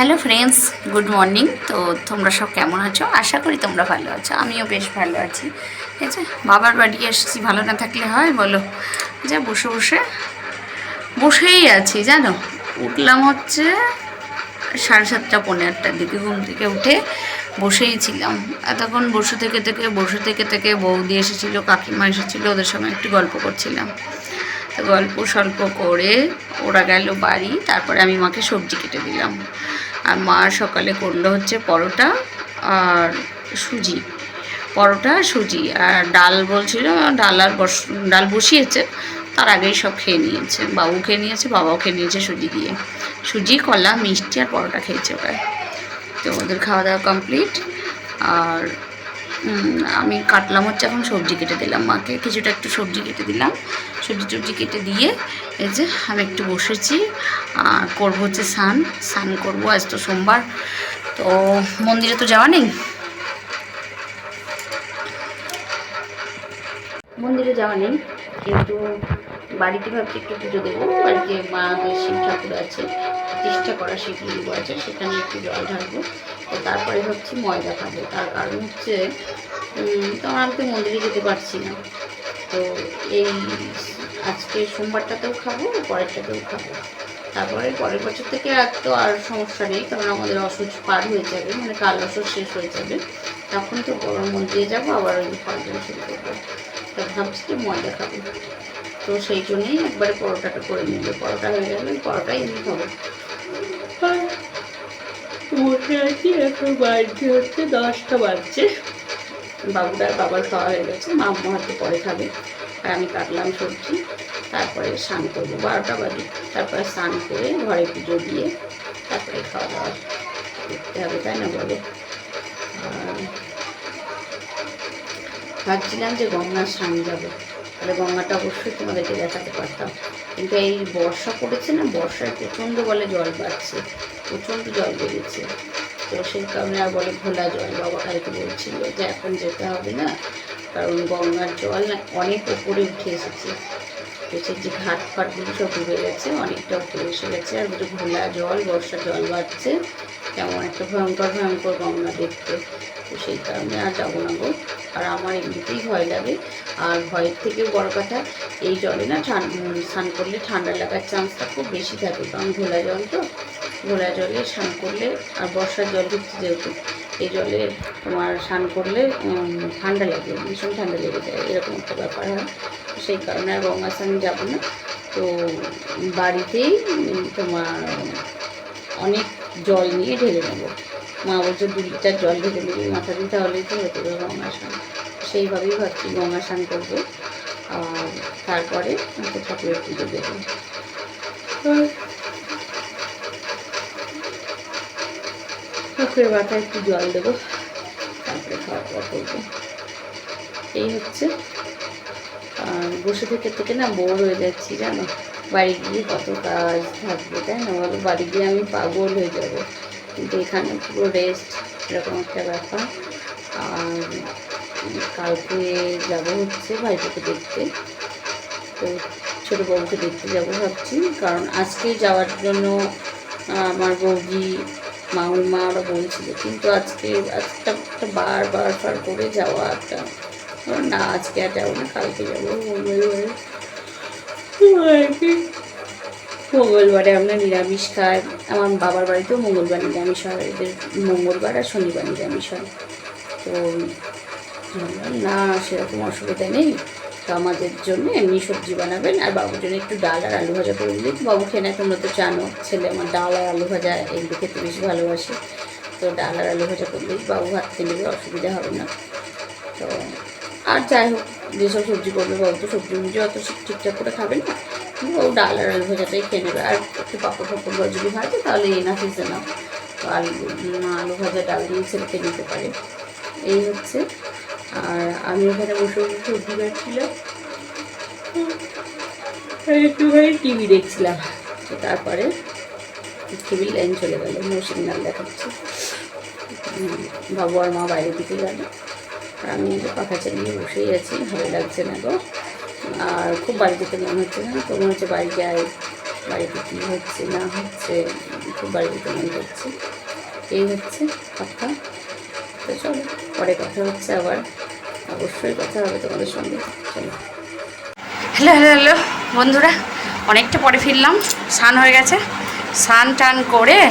Hello friends good morning তো তোমরা সব কেমন আছো? আশা করি তোমরা ভালো আছো। আমিও বেশ ভালো আছি। ঠিক আছে? বাবার বাড়ি এসেছি। ভালো না থাকলে হয়? বলো। যা, বসে বসে। বসেই আছি, জানো? উঠলাম হচ্ছে সাড়ে সাতটা পনেরো আটটার দিকে। ঘুম থেকে উঠে বসেই ছিলাম। এতক্ষণ বসে থেকে থেকে, বসে থেকে থেকে বৌদি এসেছিল, কাকিমা এসেছিল, ওদের সঙ্গে একটু গল্প করছিলাম। তো গল্প স্বল্প করে ওরা গেল বাড়ি। তারপরে আমি মাকে সবজি কেটে দিলাম। আর মা সকালে করল হচ্ছে পরোটা আর সুজি। পরোটা, সুজি আর ডাল বলছিল, ডাল আর বস, ডাল বসিয়েছে, তার আগেই সব খেয়ে নিয়েছে। বাবু খেয়ে নিয়েছে, বাবাও খেয়ে নিয়েছে সুজি দিয়ে। সুজি, কলা, মিষ্টি আর পরোটা খেয়েছে ওরা। তো ওদের খাওয়া দাওয়া কমপ্লিট। আর আমি কাটলাম হচ্ছে এখন সবজি কেটে দিলাম মাকে। কিছুটা একটু সবজি কেটে দিলাম। সবজি টবজি কেটে দিয়ে এই যে আমি একটু বসেছি। আর করব হচ্ছে স্নান। স্নান করব আজ তো সোমবার। তো মন্দিরে তো যাওয়া নেই? মন্দিরে যাওয়া নেই, কিন্তু বাড়িতে ভাবছি একটু পুজো দেবো। বাড়িতে মাদের শিব ঠাকুর আছে, প্রতিষ্ঠা করা শিব শিবলিঙ্গ আছে, সেখানে একটু জল ঢালবো। তো তারপরে ভাবছি ময়দা খাব। তার কারণ হচ্ছে তো আমি তো মন্দিরে যেতে পারছি না। তো এই আজকে সোমবারটাতেও খাব, আর পরেরটাতেও খাব। তারপরে পরের বছর থেকে আর তো আর সমস্যা নেই, কারণ আমাদের অসুচ পার হয়ে যাবে মানে কাল অসুচ শেষ হয়ে যাবে। তখন তো বড় মন্দিরে যাব, আবার ওই ফলটা শুরু করব। তো ভাবছি যে ময়দা খাব। তো সেই জন্যেই একবারে পরোটাটা করে নেবে। পরোটা হয়ে গেলে পরোটাই এমনি আর বসে আছি এখন বাজছে হচ্ছে দশটা বাজছে। বাবুটার বাবার খাওয়া হয়ে গেছে মা হাতে পরে খাবে। আমি কাটলাম সবজি, তারপরে স্নান করব বারোটা বাজে। তারপরে স্নান করে ঘরে পুজো দিয়ে তারপরে খাওয়া দাওয়া করতে হবে, তাই না বলে? ভাবছিলাম যে গঙ্গার স্নান যাব। তাহলে গঙ্গাটা অবশ্যই তোমাদেরকে দেখাতে পারতাম। কিন্তু এই বর্ষা পড়েছে না, বর্ষায় প্রচণ্ড বলে জল বাড়ছে প্রচণ্ড জল বেড়েছে তো সেই কারণে আর বলে ঘোলা জল বাবা কালকে বলছিল যে এখন যেতে হবে না। কারণ গঙ্গার জল না অনেক ওপরে উঠে এসেছে। সেই যে ঘাট ফাটগুলো সব ডুবে গেছে, অনেকটা উপরে এসে গেছে আর বলে ঘোলা জল, বর্ষা জল বাড়ছে। কেমন একটা ভয়ঙ্কর ভয়ঙ্কর গঙ্গা দেখতে। তো সেই কারণে আর যাব না গো। আর আমার এমনিতেই ভয় লাগে। আর ভয়ের থেকেও বড় কথা, এই জলে না স্নান করলে ঠান্ডা লাগার চান্সটা খুব বেশি থাকে। কারণ ঘোলা জল তো, ঘোলা জলে স্নান করলে আর বর্ষার জল ঢুকছে যেহেতু। এই জলে তোমার স্নান করলে ঠান্ডা লাগে, ভীষণ ঠান্ডা লেগে যায়, এরকম একটা ব্যাপার হয়। সেই কারণে আর গঙ্গা স্নানে যাব না। তো বাড়িতেই তোমার অনেক জল নিয়ে ঢেলে নেব। মা বলছে, দু লিটার জল ঢেলে নিবি মাথা দিয়ে, তাহলেই তো হতে হবে গঙ্গা স্নান। সেইভাবেই ভাবছি গঙ্গা স্নান করব। আর তারপরে আমাকে ঠাকুরের পুজো দেবো। আর ঠাকুরের মাথায় একটু জল দেবো। তারপরে খাওয়া দাওয়া করব। এই হচ্ছে। আর বসে থেকে থেকে না বোর হয়ে যাচ্ছি, জানো? বাড়ি গিয়ে কত কাজ থাকবে, তাই না? বলো, বাড়ি গিয়ে আমি পাগল হয়ে যাব। কিন্তু এখানে পুরো রেস্ট এরকম একটা ব্যাপার। আর কালকে যাব হচ্ছে ভাইপোকে দেখতে। তো ছোটো বউকে দেখতে যাব ভাবছি। কারণ আজকে যাওয়ার জন্য আমার বৌদি মাউল মা ওরা বলছিল, কিন্তু আজকে আজকে একটা বার বার বার করে যাওয়া একটা না আজকে আর যাব না, কালকে যাব। মঙ্গলবারে। মঙ্গলবারে আমরা নিরামিষ খাই। আমার বাবার বাড়িতেও মঙ্গলবার নিরামিষ হয়, এদের মঙ্গলবার আর শনিবার নিরামিষ হয়। তো না, সেরকম অসুবিধা নেই। তো আমাদের জন্য এমনি সবজি বানাবেন। আর বাবুর জন্য একটু ডাল আর আলু ভাজা করে দিলে বাবু খেয়ে না তোমরা তো জানো, ছেলে আমার ডাল আর আলু ভাজা এগুলো খেতে বেশি ভালোবাসে। তো ডাল আর আলু ভাজা করলেই বাবু খেয়ে নেবে অসুবিধা হবে না। তো আর যাই হোক, যেসব সবজি করবে বাবু তো সবজি মুজি অত ঠিকঠাক করে খাবে না। বাবু ডাল আর আলু ভাজাটাই খেয়ে নেবে। আর একটু পাপড় ফাপড় বা যদি ভাজে, তাহলে এনা ফিসে নাও তো আলু আলু ভাজা, ডাল দিয়ে ছেলে খেয়ে নিতে পারে। এই হচ্ছে আর আমি ওখানে বসে বসে সবজি কাটছিলাম একটুখানি টিভি দেখছিলাম। তো তারপরে টিভির লাইন চলে গেল, নো সিগনাল দেখাচ্ছে। বাবু আর মা বাইরের দিকে গেল। আর আমি যে পাখা চালিয়ে বসেই আছি, ভালো লাগছে না গো। আর খুব বাড়ি যেতে মনে হচ্ছে না, তো মনে হচ্ছে বাড়ি যাই, বাড়িতে কী হচ্ছে, না হচ্ছে, খুব বাড়ি যেতে মন করছে। এই হচ্ছে কথা। তো চলো, পরে কথা হচ্ছে আবার। অবশ্যই কথা হবে তোমাদের সঙ্গে। চলো। হ্যালো হ্যালো হ্যালো, বন্ধুরা, অনেকটা পরে ফিরলাম। স্নান হয়ে গেছে। স্নান টান করে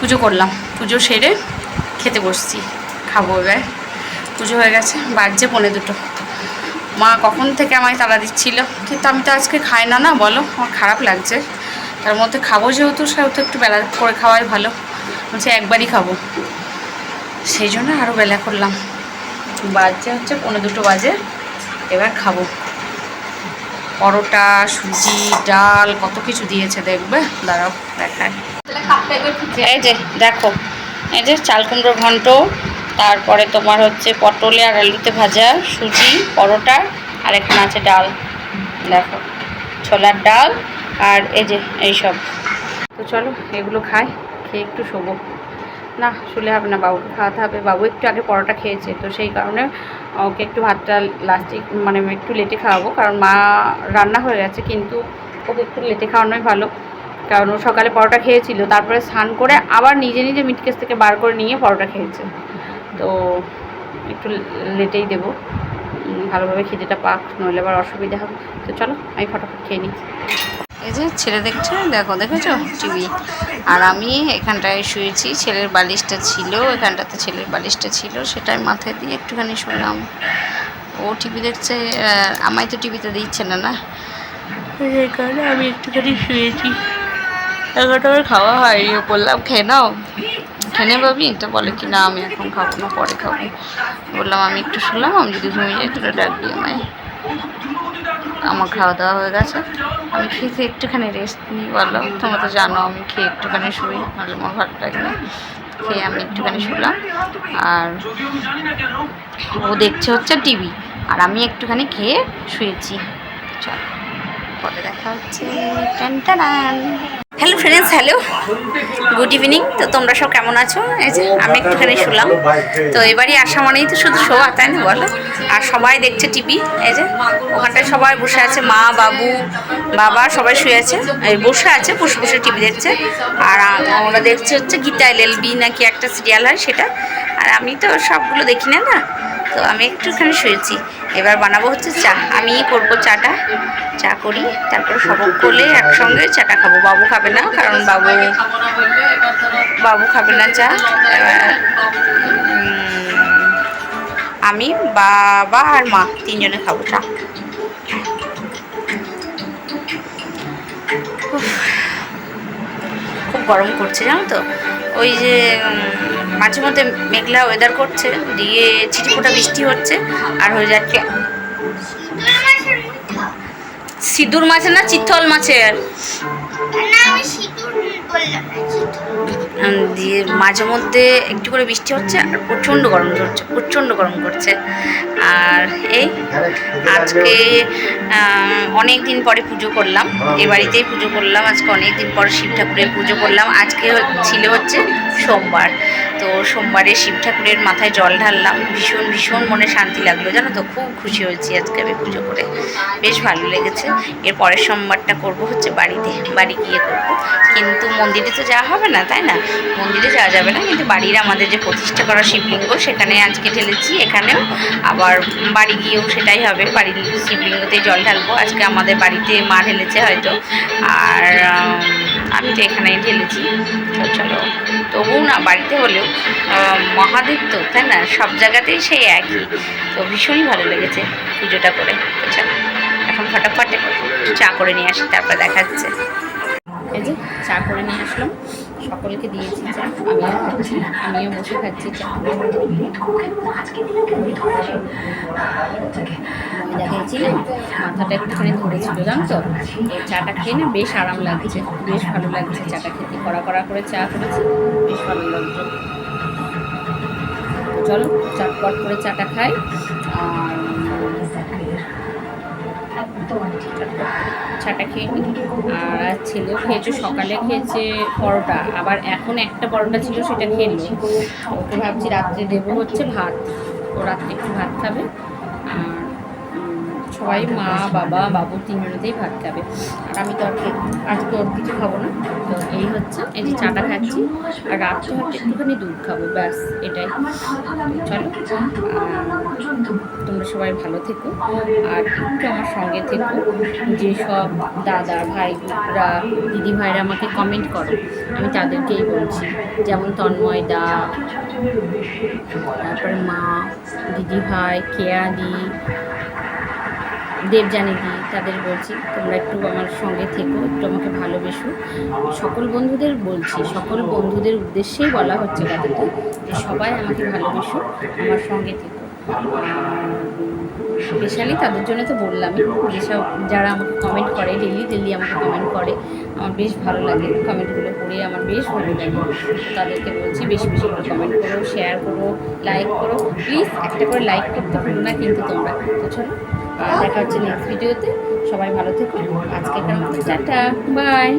পুজো করলাম। পুজো সেরে খেতে বসছি। খাব এবার। পুজো হয়ে গেছে, বাজছে পনে দুটো। মা কখন থেকে আমায় তাড়া দিচ্ছিল? কিন্তু আমি তো আজকে খাই না না, বলো? আমার খারাপ লাগছে। তার মধ্যে খাব যেহেতু, সেহেতু একটু বেলা করে খাওয়াই ভালো। বলছে একবারই খাব। সেই জন্য আরও বেলা করলাম। বাজে হচ্ছে পনেরো দুটো বাজে, এবার খাব। পরোটা, সুজি, ডাল, কত কিছু দিয়েছে দেখবে? দাঁড়াও দেখায় এই যে, দেখো, এই যে চাল কুমড়ো ঘন্ট, তারপরে তোমার হচ্ছে পটলে আর আলুতে ভাজা, সুজি, পরোটা, আর এখানে আছে ডাল। দেখো, ছোলার ডাল, আর এই যে, এইসব। তো চলো, এগুলো খাই, খেয়ে একটু শোবো। না, শুলে হবে না বাবুকে খাওয়াতে হবে। বাবু একটু আগে পরোটা খেয়েছে, তো সেই কারণে ওকে একটু ভাতটা লাস্টে মানে একটু লেটে খাওয়াবো। কারণ মা রান্না হয়ে গেছে, কিন্তু ওকে একটু লেটে খাওয়ানোই ভালো। কারণ ও সকালে পরোটা খেয়েছিল, তারপরে স্নান করে আবার নিজে নিজে মিটকেস থেকে বার করে নিয়ে পরোটা খেয়েছে। তো একটু লেটেই দেবো। ভালোভাবে খিদেটা পাক, নইলে আবার অসুবিধা হবে। তো চলো, আমি ফটাফট খেয়ে নিই এই যে ছেলে দেখছে, দেখো, দেখেছ? টিভি। আর আমি এখানটায় শুয়েছি, ছেলের বালিশটা ছিল, এখানটাতে ছেলের বালিশটা ছিল, সেটাই মাথায় দিয়ে একটুখানি শুনলাম ও টিভি দেখছে আমায় তো টিভিতে দিচ্ছে না না? সেই কারণে আমি একটুখানি শুয়েছি। এগারোটা খাওয়া হয়নি বললাম, খেয়ে নাও। খেয়ে পাবি তো বলে কি, না, আমি এখন খাব না, পরে খাব। বললাম, আমি একটু শুনলাম আমি যদি ঘুমিয়ে যাই, তাহলে ডাকবি আমায়। আমার খাওয়া দাওয়া হয়ে গেছে। আমি খেয়ে একটুখানি রেস্ট নিই বলো তোমরা তো জানো, আমি খেয়ে একটুখানি শুই, নাহলে আমার ভালো লাগে না। খেয়ে আমি একটুখানি শুলাম। আর ও দেখছে হচ্ছে টিভি, আর আমি একটুখানি খেয়ে শুয়েছি। চল, পরে দেখা হচ্ছে। টান। Hello friends hello good evening তো তোমরা সব কেমন আছো? এই যে আমি একটুখানি শুলাম। তো এবারই আসা মানেই তো শুধু শোয়া, তাই না বলো? আর সবাই দেখছে টিভি এই যে ওখানটায় সবাই বসে আছে, মা, বাবু, বাবা সবাই শুয়ে আছে। বসে আছে, বসে বসে টিভি দেখছে। আর ওরা দেখছে হচ্ছে গীতা এল এল বি নাকি একটা সিরিয়াল হয় সেটা। আর আমি তো সবগুলো দেখি না না? তো আমি একটুখানি শুয়েছি। এবার বানাবো হচ্ছে চা। আমি করব চাটা। চা করি, তারপর সবক করলে একসঙ্গে চাটা খাব। বাবু খাবে না, কারণ বাবু বাবু খাবে না চা। আমি বাবা আর মা তিনজনে খাব চা। খুব গরম করছে, জানো তো? ওই যে মাঝে মধ্যে মেঘলা ওয়েদার করছে, দিয়ে ছিটিপোটা বৃষ্টি হচ্ছে, আর হয়ে যাচ্ছে সিঁদুর মাছের? না চিত্তল মাছের। দিয়ে মাঝে মধ্যে একটু করে বৃষ্টি হচ্ছে আর প্রচণ্ড গরম ধরছে, প্রচণ্ড গরম করছে। আর এই আজকে অনেক দিন পরে পুজো করলাম, এ বাড়িতেই পুজো করলাম, আজকে অনেক দিন পর শিব ঠাকুরের পুজো করলাম, আজকে ছিল হচ্ছে সোমবার। তো সোমবারে শিব ঠাকুরের মাথায় জল ঢাললাম, ভীষণ ভীষণ মনে শান্তি লাগল, জানো তো? খুব খুশি হয়েছি আজকে আমি পুজো করে, বেশ ভালো লেগেছে। এর পরের সোমবারটা করব হচ্ছে বাড়িতে, বাড়ি গিয়ে করব। কিন্তু মন্দিরে তো যাওয়া হবে না, তাই না? মন্দিরে যাওয়া যাবে না কিন্তু বাড়ির আমাদের যে প্রতিষ্ঠা করা শিবলিঙ্গ সেখানে আজকে ঢেলেছি এখানেও। আবার বাড়ি গিয়েও সেটাই হবে বাড়ির শিবলিঙ্গতে জল ঢালবো। আজকে আমাদের বাড়িতে মা ঢেলেছে হয়তো আর আমি তো এখানেই ঢেলেছি। তো চলো তবুও না বাড়িতে হলেও মহাদেব তো তাই না? সব জায়গাতেই সেই একই তো ভীষণই ভালো লেগেছে পুজোটা করে। তো চলো এখন ফটাফট চা করে নিয়ে আসি তারপর দেখা যাচ্ছে এই যে চা করে নিয়ে আসলাম। সকলকে দিয়েছি চা। আমিও খাচ্ছি আমিও বসে খাচ্ছি চা। দেখাইছিলাম মাথাটা একটুখানি ধরেছিল জানো তো? চাটা খেয়ে না বেশ আরাম লাগছে, বেশ ভালো লাগছে চাটা খেতে। কড়া কড়া করে চা করেছি, বেশ ভালো লাগছে। চলো, চটপট করে চাটা খাই। আর চাটা খেয়ে নিই আর ছেলেও খেয়েছে, সকালে খেয়েছে পরোটা। আবার এখন একটা পরোটা ছিল, সেটা খেয়ে নিই ওকে ভাবছি রাত্রে দেবো হচ্ছে ভাত। ও রাত্রে একটু ভাত খাবে। সবাই মা, বাবা, বাবু তিনজনেতেই ভাত খাবে। আর আমি তো আজকে ওর কিছু খাব না। তো এই হচ্ছে, এই যে চাটা খাচ্ছি। আর রাত্রে হচ্ছে একটুখানি দুধ খাব, ব্যাস, এটাই। চলো তোমরা সবাই ভালো থেকো। আর একটু আমার সঙ্গে থেকো যেসব দাদা ভাইরা দিদি ভাইরা আমাকে কমেন্ট করো। আমি তাদেরকেই বলছি, যেমন তন্ময় দা, তারপরে মা, দিদি ভাই কেয়াদি দেবজানি দি তাদের বলছি, তোমরা একটু আমার সঙ্গে থেকো, একটু আমাকে ভালোবেসো। সকল বন্ধুদের বলছি, সকল বন্ধুদের উদ্দেশ্যেই বলা হচ্ছে কথাটা, যে সবাই আমাকে ভালোবেসো, আমার সঙ্গে থেকো। স্পেশালি তাদের জন্য তো বললামই, যেসব যারা আমাকে কমেন্ট করে ডেলি ডেলি আমাকে কমেন্ট করে, আমার বেশ ভালো লাগে। কমেন্টগুলো পড়ে আমার বেশ ভালো লাগে। তাদেরকে বলছি, বেশি বেশি করে কমেন্ট করো শেয়ার করো লাইক করো। প্লিজ একটা করে লাইক করতে ভুলো না, কিন্তু তোমরা তো চলো। দেখা হচ্ছে নেক্সট ভিডিওতে সবাই ভালো থেকো। আজকে টাটা। বাই